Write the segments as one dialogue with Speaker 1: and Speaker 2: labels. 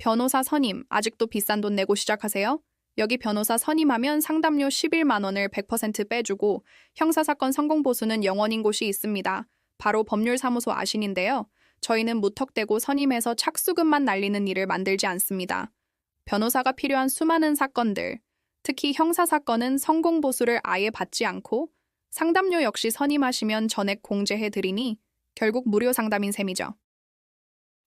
Speaker 1: 변호사 선임, 아직도 비싼 돈 내고 시작하세요? 여기 변호사 선임하면 상담료 11만 원을 100% 빼주고 형사사건 성공 보수는 영원인 곳이 있습니다. 바로 법률사무소 아신인데요. 저희는 무턱대고 선임해서 착수금만 날리는 일을 만들지 않습니다. 변호사가 필요한 수많은 사건들, 특히 형사사건은 성공 보수를 아예 받지 않고 상담료 역시 선임하시면 전액 공제해 드리니 결국 무료 상담인 셈이죠.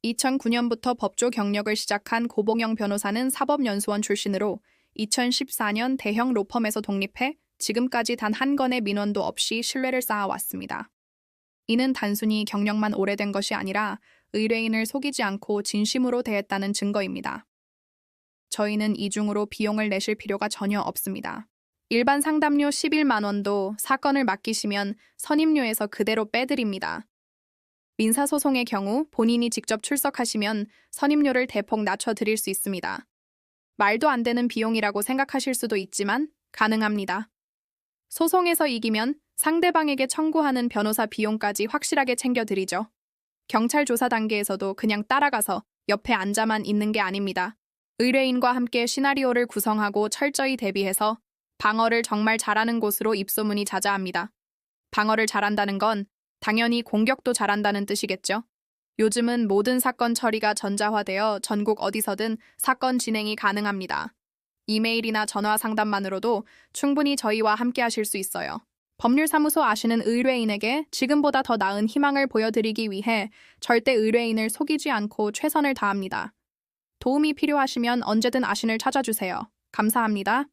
Speaker 1: 2009년부터 법조 경력을 시작한 고봉영 변호사는 사법연수원 출신으로 2014년 대형 로펌에서 독립해 지금까지 단 한 건의 민원도 없이 신뢰를 쌓아왔습니다. 이는 단순히 경력만 오래된 것이 아니라 의뢰인을 속이지 않고 진심으로 대했다는 증거입니다. 저희는 이중으로 비용을 내실 필요가 전혀 없습니다. 일반 상담료 11만 원도 사건을 맡기시면 선임료에서 그대로 빼드립니다. 민사소송의 경우 본인이 직접 출석하시면 선임료를 대폭 낮춰드릴 수 있습니다. 말도 안 되는 비용이라고 생각하실 수도 있지만 가능합니다. 소송에서 이기면 상대방에게 청구하는 변호사 비용까지 확실하게 챙겨드리죠. 경찰 조사 단계에서도 그냥 따라가서 옆에 앉아만 있는 게 아닙니다. 의뢰인과 함께 시나리오를 구성하고 철저히 대비해서 방어를 정말 잘하는 곳으로 입소문이 자자합니다. 방어를 잘한다는 건 당연히 공격도 잘한다는 뜻이겠죠. 요즘은 모든 사건 처리가 전자화되어 전국 어디서든 사건 진행이 가능합니다. 이메일이나 전화 상담만으로도 충분히 저희와 함께 하실 수 있어요. 법률사무소 아시는 의뢰인에게 지금보다 더 나은 희망을 보여드리기 위해 절대 의뢰인을 속이지 않고 최선을 다합니다. 도움이 필요하시면 언제든 아신을 찾아주세요. 감사합니다.